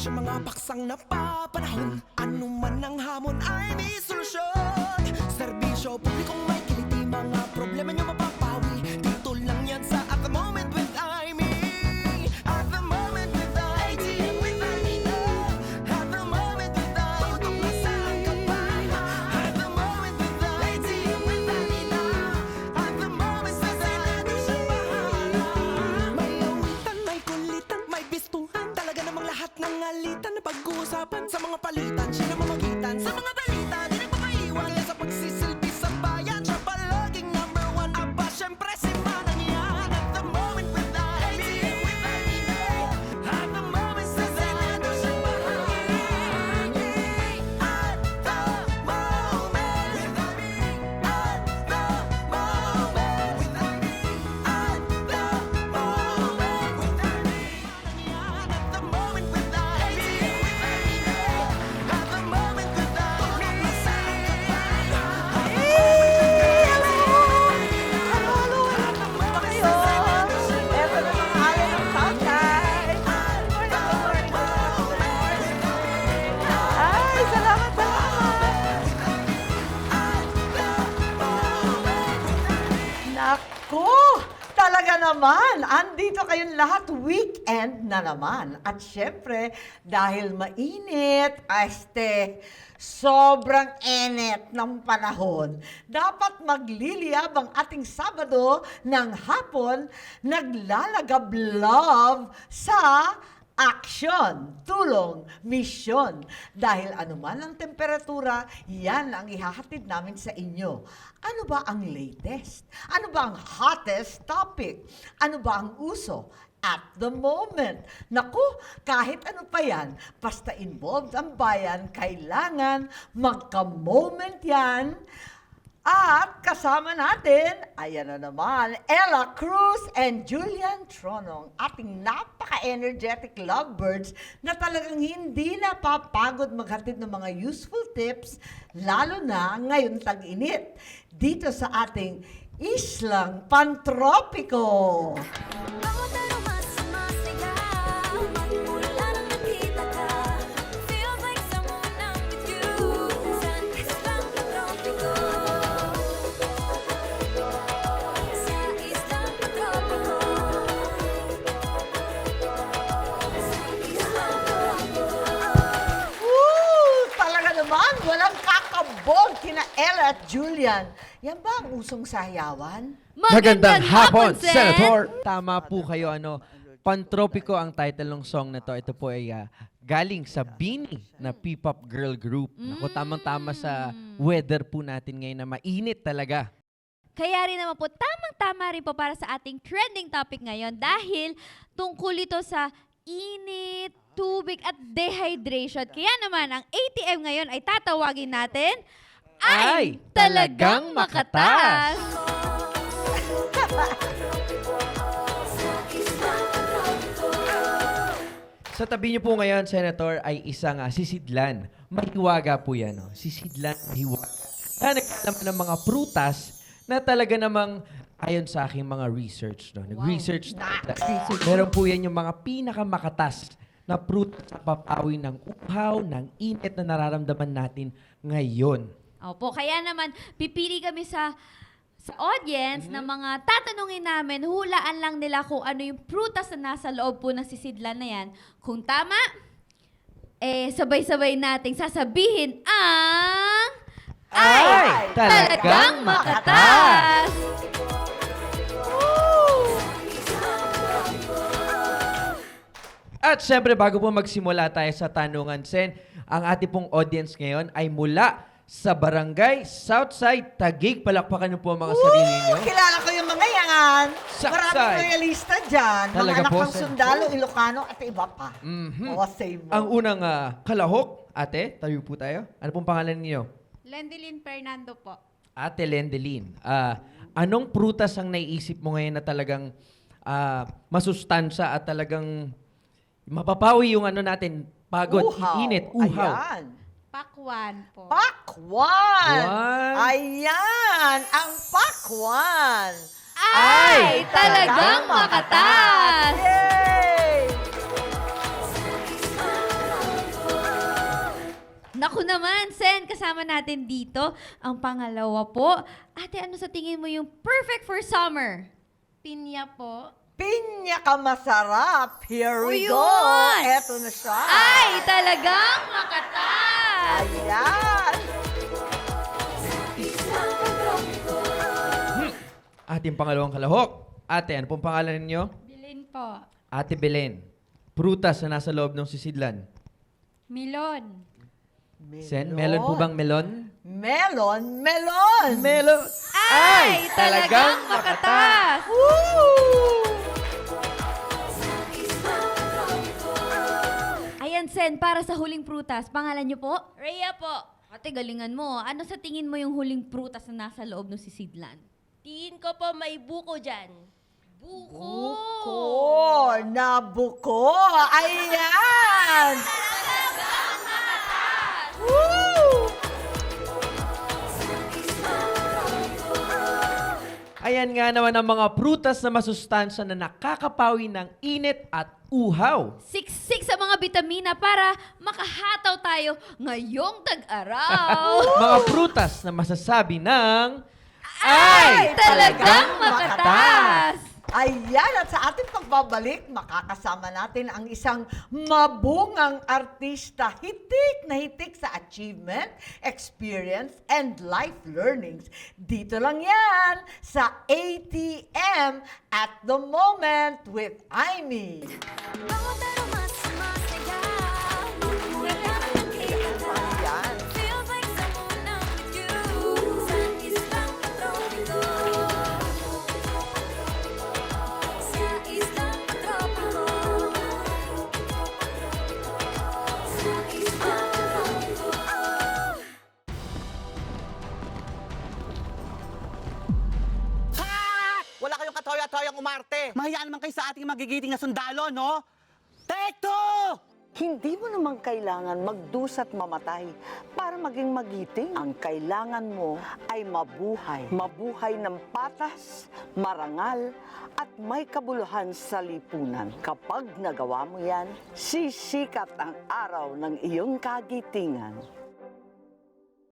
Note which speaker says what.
Speaker 1: Sa mga paksang napapanahon Ano man ang hamon ay may solusyon Sa mga palitan, siya na Sa mga
Speaker 2: Talaga naman, andito kayong lahat, weekend na naman. At syempre, dahil mainit, este, sobrang init ng panahon, dapat magliliyab ang ating Sabado ng hapon, naglalagab love sa action, tulong, misyon. Dahil anuman ang temperatura, yan ang ihahatid namin sa inyo. Ano ba ang latest? Ano ba ang hottest topic? Ano ba ang uso? At the moment. Naku, kahit ano pa yan, basta involved ang bayan, kailangan magka-moment yan. At kasama natin, ayan na naman, Ella Cruz and Julian Tronong, ating napaka-energetic lovebirds na talagang hindi napapagod maghatid ng mga useful tips, lalo na ngayon tag-init, dito sa ating Islang Pantropiko.
Speaker 3: Bawat
Speaker 2: walang kakabog kina Ella at Julian. Yan ba ang usong sayawan?
Speaker 4: Magandang hapon,
Speaker 5: Sen!
Speaker 4: Senator! Tama po kayo, ano, Pantropiko ang title ng song na to. Ito po ay ah, galing sa Bini na P-pop girl group. Naku, tamang-tama sa weather po natin ngayon na mainit talaga.
Speaker 5: Kaya rin naman po, tamang-tama rin po para sa ating trending topic ngayon dahil tungkol ito sa init, tubig at dehydration. Kaya naman, ang ATM ngayon ay tatawagin natin ay,
Speaker 4: Ay, talagang makatas! Sa tabi niyo po ngayon, Senator, ay isang ah, sisidlan. Mahiwaga po yan. Oh. Sisidlan, mahiwaga. Na nagkalaman ng mga prutas na talaga namang ayon sa aking mga research. No? Nag-research na. Meron po yan yung mga pinakamakatas na prutas na papawi ng uhaw, ng init na nararamdaman natin ngayon.
Speaker 5: Opo, kaya naman pipili kami sa sa audience na mga tatanungin namin, hulaan lang nila kung ano yung prutas na nasa loob po ng sisidlan na yan. Kung tama, eh sabay-sabay nating sasabihin ang
Speaker 4: Ay, talagang makatas! At syempre, bago po magsimula tayo sa tanungan, Sen, ang ating pong audience ngayon ay mula sa Barangay Southside Taguig. Palakpakan niyo po ang mga sarili niyo.
Speaker 2: Woo! Kilala ko yung mga yan.
Speaker 4: Saksay.
Speaker 2: Maraming royalista dyan. Mga
Speaker 4: Talaga
Speaker 2: anak
Speaker 4: po,
Speaker 2: ng
Speaker 4: sir.
Speaker 2: sundalo, Ilocano at iba pa.
Speaker 4: Mhm.
Speaker 2: O, say mo.
Speaker 4: Ang unang ah, kalahok, ate, tayo po tayo. Ano pong pangalan niyo?
Speaker 6: Lendelin Fernando po.
Speaker 4: Ate Lendelin, ah, anong prutas ang naiisip mo ngayon na talagang ah, masustansya at talagang mapapawi yung ano natin, pagod,
Speaker 2: Uhaw.
Speaker 4: init, uhaw.
Speaker 2: Ayan.
Speaker 6: Pakwan po.
Speaker 2: Pakwan!
Speaker 4: Pakwan.
Speaker 2: Ayan! Ang pakwan!
Speaker 5: ay talagang makatas!
Speaker 2: Yay!
Speaker 5: Naku naman, Sen, kasama natin dito. Ang pangalawa po, ate, ano sa tingin mo yung perfect for summer?
Speaker 6: Pinya po.
Speaker 2: Pinya ka masarap. Here we go.
Speaker 5: Uyun!
Speaker 2: Eto na siya.
Speaker 5: Ay, talagang makatas!
Speaker 2: Ayan.
Speaker 4: Ating pangalawang kalahok. Ate, ano pong pangalan ninyo?
Speaker 6: Bilin po.
Speaker 4: Ate Belen. Prutas na nasa loob ng sisidlan.
Speaker 6: Milon.
Speaker 4: Sen, melon po bang melon?
Speaker 2: Melon, melon.
Speaker 4: Melon.
Speaker 5: Ay, talagang makatas! Sen, para sa huling prutas, pangalan niyo po? Rhea po. Ate, galingan mo. Ano sa tingin mo yung huling prutas na nasa loob ng sisidlan?
Speaker 7: Tingin ko po may buko dyan.
Speaker 5: Buko!
Speaker 2: Buko. Nabuko. Ayan.
Speaker 4: Ayan nga naman ang mga prutas na masustansya na nakakapawi ng init at uhaw.
Speaker 5: Siksik sa mga bitamina para makahataw tayo ngayong tag-araw.
Speaker 4: mga prutas na masasabi ng...
Speaker 5: Ay, talagang makatas!
Speaker 2: Ayan, at sa ating pagbabalik, makakasama natin ang isang mabungang artista, hitik na hitik sa achievement, experience, and life learnings. Dito lang yan sa ATM at the moment with Aimee.
Speaker 8: Katoya-toyang umarte. Mahiya naman kayo sa ating magigiting na sundalo, no? Take two!
Speaker 9: Hindi mo naman kailangan magdusa't mamatay para maging magiting. Ang kailangan mo ay mabuhay. Mabuhay ng patas, marangal, at may kabuluhan sa lipunan. Kapag nagawa mo yan, sisikat ang araw ng iyong kagitingan.